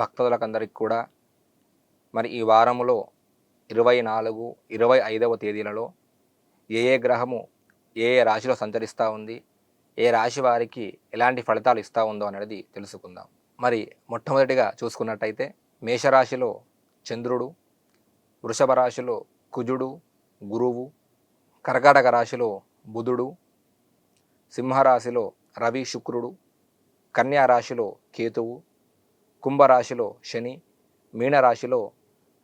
భక్తులకందరికి కూడా మరి ఈ వారములో ఇరవై నాలుగు ఇరవై ఐదవ తేదీలలో ఏ ఏ గ్రహము ఏ ఏ రాశిలో సంచరిస్తూ ఉంది ఏ రాశి వారికి ఎలాంటి ఫలితాలు ఇస్తూ ఉందో అనేది తెలుసుకుందాం. మరి మొట్టమొదటిగా చూసుకున్నట్టయితే మేషరాశిలో చంద్రుడు వృషభ రాశిలో కుజుడు గురువు కర్కాటక రాశిలో బుధుడు సింహరాశిలో రవి శుక్రుడు కన్యా రాశిలో కేతువు కుంభరాశిలో శని మీనరాశిలో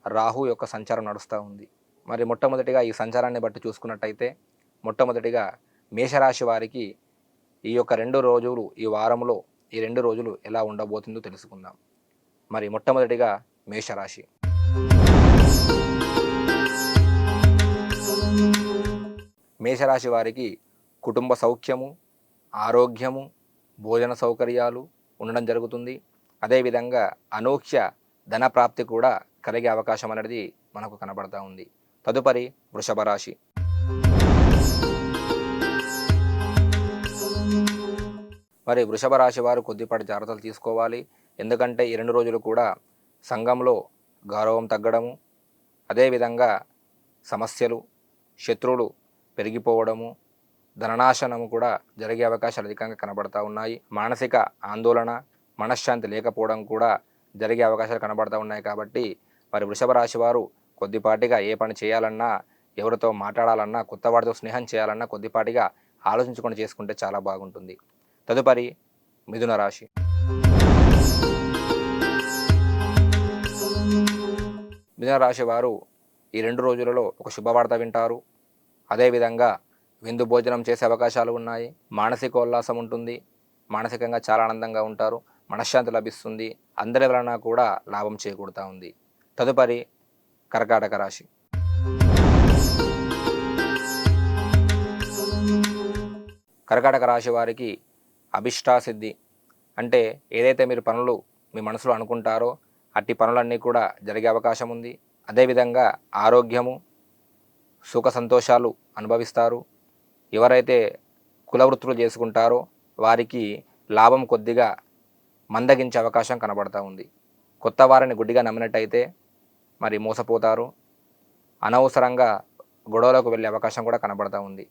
రాహు యొక్క సంచారం నడుస్తూ ఉంది. మరి మొట్టమొదటిగా ఈ సంచారాన్ని బట్టి చూసుకున్నట్టయితే మొట్టమొదటిగా మేషరాశి వారికి ఈ యొక్క రెండు రోజులు ఈ వారంలో ఈ రెండు రోజులు ఎలా ఉండబోతుందో తెలుసుకుందాం. మరి మొట్టమొదటిగా మేషరాశి. మేషరాశి వారికి కుటుంబ సౌఖ్యము ఆరోగ్యము భోజన సౌకర్యాలు ఉండడం జరుగుతుంది. అదేవిధంగా అనూహ్య ధన ప్రాప్తి కూడా కలిగే అవకాశం అనేది మనకు కనబడతా ఉంది. తదుపరి వృషభ రాశి. మరి వృషభ రాశి వారు కొద్దిపాటి జాగ్రత్తలు తీసుకోవాలి. ఎందుకంటే ఈ రెండు రోజులు కూడా సంఘంలో గౌరవం తగ్గడము అదేవిధంగా సమస్యలు శత్రువులు పెరిగిపోవడము ధననాశనము కూడా జరిగే అవకాశాలు అధికంగా కనబడతా ఉన్నాయి. మానసిక ఆందోళన మనశ్శాంతి లేకపోవడం కూడా జరిగే అవకాశాలు కనబడుతూ ఉన్నాయి కాబట్టి మరి వృషభ రాశి వారు కొద్దిపాటిగా ఏ పని చేయాలన్నా ఎవరితో మాట్లాడాలన్నా కొత్త వాడితో స్నేహం చేయాలన్నా కొద్దిపాటిగా ఆలోచించుకొని చేసుకుంటే చాలా బాగుంటుంది. తదుపరి మిథున రాశి. మిథున రాశి వారు ఈ రెండు రోజులలో ఒక శుభవార్త వింటారు. అదేవిధంగా విందు భోజనం చేసే అవకాశాలు ఉన్నాయి. మానసిక ఉల్లాసం ఉంటుంది. మానసికంగా చాలా ఆనందంగా ఉంటారు. మనశ్శాంతి లభిస్తుంది. అందరి వలన కూడా లాభం చేకూరుతూ ఉంది. తదుపరి కర్కాటక రాశి. కర్కాటక రాశి వారికి అభిష్టాసిద్ధి. అంటే ఏదైతే మీరు పనులు మీ మనసులో అనుకుంటారో అట్టి పనులన్నీ కూడా జరిగే అవకాశం ఉంది. అదేవిధంగా ఆరోగ్యము సుఖ సంతోషాలు అనుభవిస్తారు. ఎవరైతే కులవృత్తులు చేసుకుంటారో వారికి లాభం కొద్దిగా మందగించే అవకాశం కనబడతా ఉంది. కొత్త వారిని గుడ్డిగా నమ్మినట్టయితే మరి మోసపోతారు. అనవసరంగా గొడవలకు వెళ్ళే అవకాశం కూడా కనబడతా ఉంది.